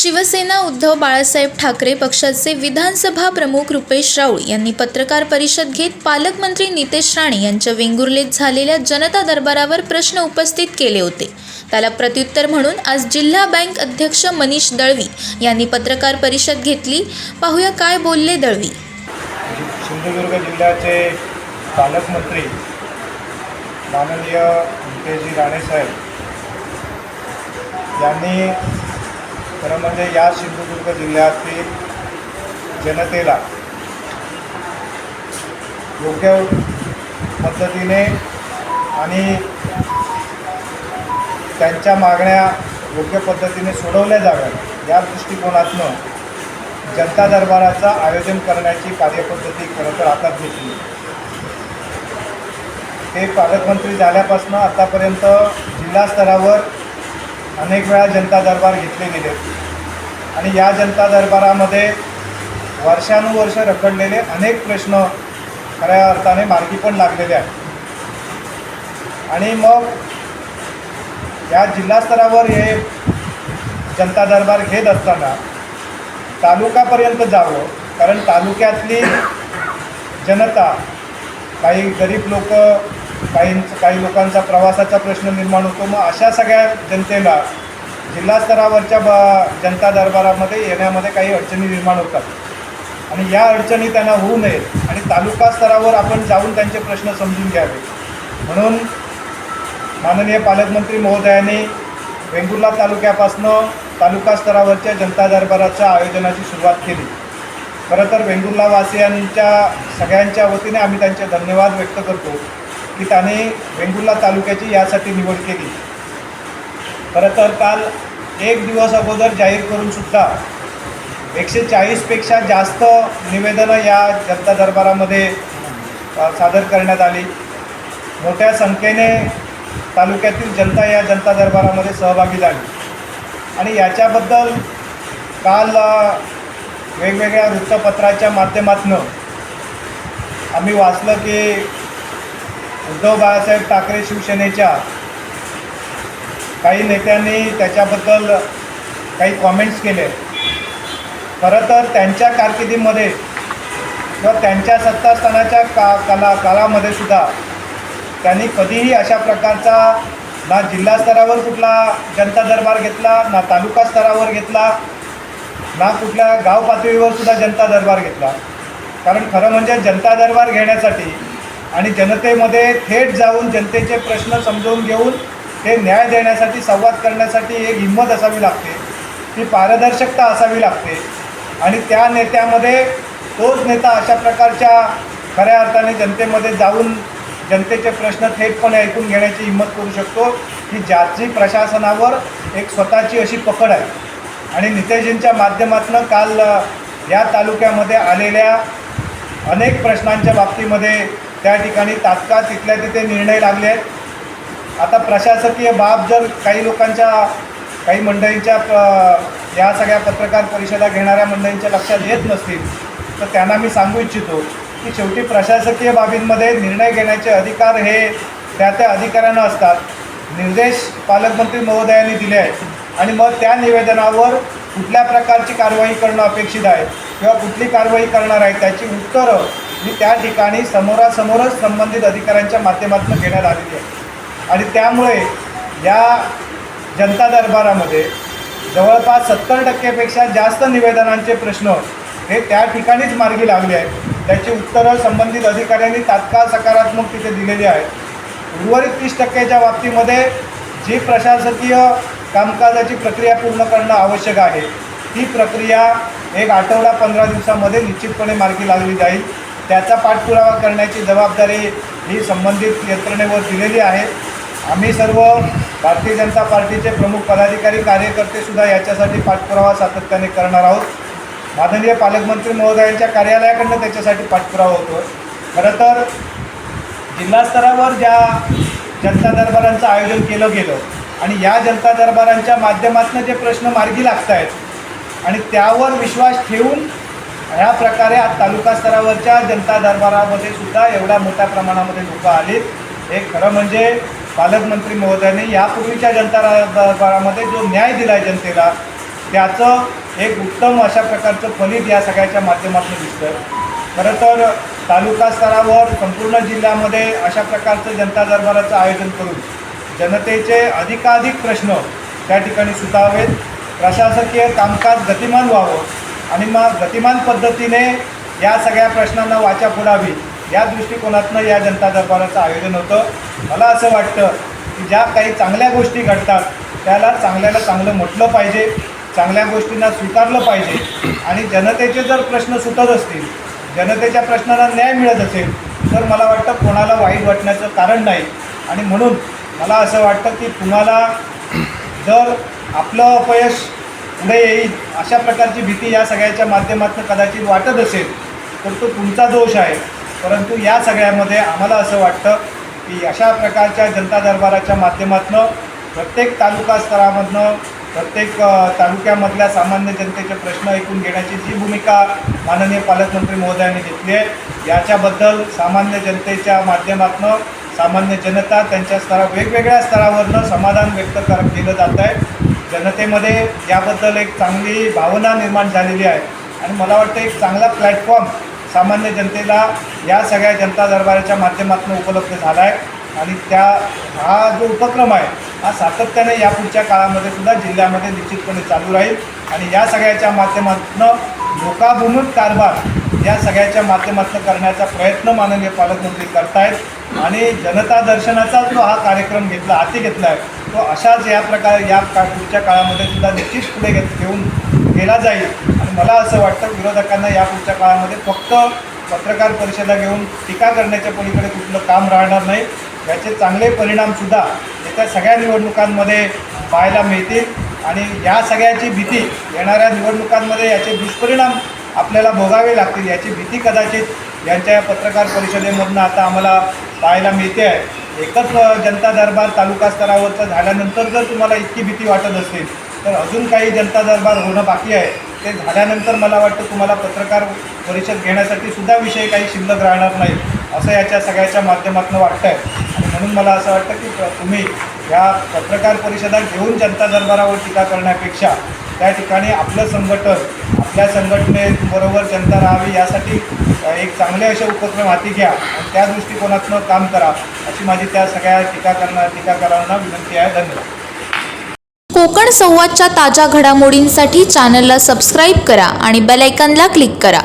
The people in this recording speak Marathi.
शिवसेना उद्धव बाळासाहेब ठाकरे पक्षाचे विधानसभा प्रमुख रुपेश राऊळ यांनी पत्रकार परिषद घेत पालकमंत्री नितेश राणे यांच्या वेंगुर्लेत झालेल्या जनता दरबारावर प्रश्न उपस्थित केले होते. त्याला प्रत्युत्तर म्हणून आज जिल्हा बँक अध्यक्ष मनीष दळवी यांनी पत्रकार परिषद घेतली. पाहूया काय बोलले दळवी. सिंधुदुर्ग जिल्ह्याचे पालकमंत्री माननीय नितेशजी राणेसाहेब यांनी खरं म्हणजे या सिंधुदुर्ग जिल्ह्यातील जनतेला योग्य पद्धतीने आणि त्यांच्या मागण्या योग्य पद्धतीने सोडवल्या जाव्यात या दृष्टिकोनातनं जनता दरबाराचं आयोजन करण्याची कार्यपद्धती खरं तर आता घेतली. ते पालकमंत्री झाल्यापासून आतापर्यंत जिल्हा स्तरावर अनेक वेळा जनता दरबार घेतले गेले. आणि या जनता दरबारामध्ये वर्षानुवर्ष रखडलेले अनेक प्रश्न खऱ्या अर्थाने मार्गी पण लागलेले आहेत. आणि मग या जिल्हास्तरावर हे जनता दरबार घेत असताना तालुकापर्यंत जावं कारण तालुक्यातली जनता काही गरीब लोक काही काही लोकांचा प्रवासाचा प्रश्न निर्माण होतो. मग अशा सगळ्या जनतेला जिल्हा स्तरावरच्या ब जनता दरबारामध्ये येण्यामध्ये काही अडचणी निर्माण होतात. आणि या अडचणी त्यांना होऊ नयेत आणि तालुका स्तरावर आपण जाऊन त्यांचे प्रश्न समजून घ्यावे. म्हणून माननीय पालकमंत्री महोदयांनी वेंगुर्ला तालुक्यापासनं तालुका स्तरावरच्या जनता दरबाराच्या आयोजनाची सुरुवात केली. खरं तर वेंगुर्लावासियांच्या सगळ्यांच्या वतीने आम्ही त्यांचे धन्यवाद व्यक्त करतो. की त्याने वेंगुर्ला तालुक्याची यासाठी निवड केली. खरं तर काल एक दिवस अगोदर जाहीर करूनसुद्धा एकशे चाळीसपेक्षा जास्त निवेदनं या जनता दरबारामध्ये सादर करण्यात आली. मोठ्या संख्येने तालुक्यातील जनता या जनता दरबारामध्ये सहभागी झाली. आणि याच्याबद्दल काल वेगवेगळ्या वृत्तपत्राच्या माध्यमातून आम्ही वाचलं की उद्धव बाळासाहेब ठाकरे शिवसेनेच्या काही नेत्यांनी त्याच्याबद्दल काही कॉमेंट्स केले. खरं तर त्यांच्या कारकिर्दीमध्ये किंवा त्यांच्या सत्तास्थानाच्या का काला काळामध्ये सुद्धा त्यांनी कधीही अशा प्रकारचा ना जिल्हा स्तरावर कुठला जनता दरबार घेतला ना तालुका स्तरावर घेतला ना कुठल्या गाव पातळीवर सुद्धा जनता दरबार घेतला. कारण खरं म्हणजे जनता दरबार घेण्यासाठी आणि जनतेमध्ये थेट जाऊन जनतेचे प्रश्न समजावून घेऊन ते न्याय देण्यासाठी संवाद करण्यासाठी एक हिंमत असावी लागते. ती पारदर्शकता असावी लागते. आणि त्या नेत्यामध्ये तोच नेता अशा प्रकारच्या खऱ्या अर्थाने जनतेमध्ये जाऊन जनतेचे प्रश्न थेटपणे ऐकून घेण्याची हिंमत करू शकतो. की ज्याची प्रशासनावर एक स्वतःची अशी पकड आहे. आणि नितेशजींच्या माध्यमातून काल या तालुक्यामध्ये आलेल्या अनेक प्रश्नांच्या बाबतीमध्ये त्या ठिकाणी तात्काळ तिथल्या तिथे निर्णय लागले आहेत. आता प्रशासकीय बाब जर काही लोकांच्या काही मंडळींच्या प- या सगळ्या पत्रकार परिषदा घेणाऱ्या मंडळींच्या लक्षात येत नसतील तर त्यांना मी सांगू इच्छितो की शेवटी प्रशासकीय बाबींमध्ये निर्णय घेण्याचे अधिकार हे त्या त्या अधिकाऱ्यांना असतात. निर्देश पालकमंत्री महोदयांनी दिले आहेत आणि मग त्या निवेदनावर कुठल्या प्रकारची कारवाई करणं अपेक्षित आहे किंवा कुठली कारवाई करणार आहे त्याची उत्तरं ही त्या ठिकाणी समोरासमोरच संबंधित अधिकाऱ्यांच्या माध्यमातून घेण्यात आलेली आहे. आणि त्यामुळे या जनता दरबारामध्ये जवळपास सत्तर टक्केपेक्षा जास्त निवेदनांचे प्रश्न हे त्या ठिकाणीच मार्गी लागले आहेत. त्याची उत्तरं संबंधित अधिकाऱ्यांनी तात्काळ सकारात्मक तिथे दिलेली आहेत. उर्वरित तीस टक्क्याच्या बाबतीमध्ये जी प्रशासकीय कामकाजाची प्रक्रिया पूर्ण करणं आवश्यक आहे ती प्रक्रिया एक आठवडा पंधरा दिवसामध्ये निश्चितपणे मार्गी लागली जाईल. त्याचा पाठपुरावा करण्याची जबाबदारी ही संबंधित यंत्रणेवर दिलेली आहे. आम्ही सर्व भारतीय जनता पार्टीचे प्रमुख पदाधिकारी कार्यकर्तेसुद्धा याच्यासाठी पाठपुरावा सातत्याने करणार आहोत. माननीय पालकमंत्री महोदयांच्या कार्यालयाकडनं त्याच्यासाठी पाठपुरावा होतो. खरं तर जिल्हास्तरावर ज्या जनता दरबारांचं आयोजन केलं गेलं आणि या जनता दरबारांच्या माध्यमातून जे प्रश्न मार्गी लागत आहेत आणि त्यावर विश्वास ठेवून ह्या प्रकारे आज तालुका स्तरावरच्या जनता दरबारामध्ये सुद्धा एवढ्या मोठ्या प्रमाणामध्ये लोक आलीत. हे खरं म्हणजे पालकमंत्री महोदयांनी यापूर्वीच्या जनता रा- दरबारामध्ये जो न्याय दिला आहे जनतेला त्याचं एक उत्तम अशा प्रकारचं फलित या सगळ्याच्या माध्यमातून दिसतं खरं तर तालुका स्तरावर संपूर्ण जिल्ह्यामध्ये अशा प्रकारचं जनता दरबाराचं आयोजन करून जनतेचे अधिकाधिक प्रश्न त्या ठिकाणी सुटावेत. प्रशासकीय कामकाज गतिमान व्हावं. आणि मग गतिमान पद्धतीने या सगळ्या प्रश्नांना वाचा फोडावी या दृष्टिकोनातनं या जनता दरबाराचं आयोजन होतं. मला असं वाटतं की ज्या काही चांगल्या गोष्टी घडतात त्याला चांगल्याला चांगलं म्हटलं पाहिजे चांगल्या गोष्टींना स्वीकारलं पाहिजे. आणि जनतेचे जर प्रश्न सुटत असतील जनतेच्या प्रश्नाला न्याय मिळत असेल तर मला वाटतं कोणाला वाईट वाटण्याचं कारण नाही. आणि म्हणून मला असं वाटतं की तुम्हाला जर आपलं अपयश नाही येईल अशा प्रकारची भीती या सगळ्याच्या माध्यमातून कदाचित वाटत असेल तर तो तुमचा दोष आहे. परंतु या सगळ्यामध्ये आम्हाला असं वाटतं की अशा प्रकारच्या जनता दरबाराच्या माध्यमातून प्रत्येक तालुका स्तरामधनं प्रत्येक तालुक्यामधल्या सामान्य जनतेचे प्रश्न ऐकून घेण्याची जी भूमिका माननीय पालकमंत्री महोदयांनी घेतली आहे याच्याबद्दल सामान्य जनतेच्या माध्यमातून सामान्य जनता त्यांच्या स्तरा वेगवेगळ्या स्तरावरनं समाधान व्यक्त कर केलं जात आहे. जनतेमध्ये याबद्दल एक चांगली भावना निर्माण झालेली आहे. आणि मला वाटतं एक चांगला प्लॅटफॉर्म सामान्य जनतेला या सगळ्या जनता दरबाराच्या माध्यमातून उपलब्ध झाला आहे. आणि त्या हा जो उपक्रम आहे हा सातत्याने या पुढच्या काळामध्ये सुद्धा जिल्ह्यामध्ये निश्चितपणे चालू राहील. आणि या सगळ्याच्या माध्यमातून लोकाभिमुख कारभार या सगळ्याच्या माध्यमातून करण्याचा प्रयत्न माननीय पालकमंत्री करतायत. आणि जनता दर्शनाचा जो हा कार्यक्रम घेतला हाती घेतला आहे तो अशाच या प्रकारे या का पुढच्या काळामध्ये सुद्धा निश्चित पुढे घेऊन केला जाईल. आणि मला असं वाटतं विरोधकांना या पुढच्या काळामध्ये फक्त पत्रकार परिषदा घेऊन टीका करण्याच्या पलीकडे कुठलं काम राहणार नाही. याचे चांगले परिणामसुद्धा येत्या सगळ्या निवडणुकांमध्ये पाहायला मिळतील. आणि या सगळ्याची भीती येणाऱ्या निवडणुकांमध्ये याचे दुष्परिणाम आपल्याला भोगावे लागतील. याची भीती कदाचित यांच्या पत्रकार परिषदेमधनं आता आम्हाला पाहायला मिळते आहे. एकच जनता दरबार तालुका स्तरावरचं झाल्यानंतर जर तुम्हाला इतकी भीती वाटत असेल तर अजून काही जनता दरबार होणं बाकी आहे. ते झाल्यानंतर मला वाटतं तुम्हाला पत्रकार परिषद घेण्यासाठी सुद्धा विषय काही शिल्लक राहणार नाही असं याच्या सगळ्याच्या माध्यमातून वाटतं आहे आणि म्हणून मला असं वाटतं की तुम्ही या पत्रकार परिषदा घेऊन जनता दरबारावर टीका करण्यापेक्षा त्या ठिकाणी आपलं संघटन आपल्या संघटनेबरोबर जनता राहावी यासाठी एक चांगले असे उपक्रम हाती घ्या आणि त्या दृष्टिकोनातनं काम करा अशी माझी त्या सगळ्या टीका टीकाकारांना विनंती आहे. धन्यवाद. कोकण संवादच्या ताज्या घडामोडींसाठी चॅनलला सबस्क्राईब करा आणि बेलायकनला क्लिक करा.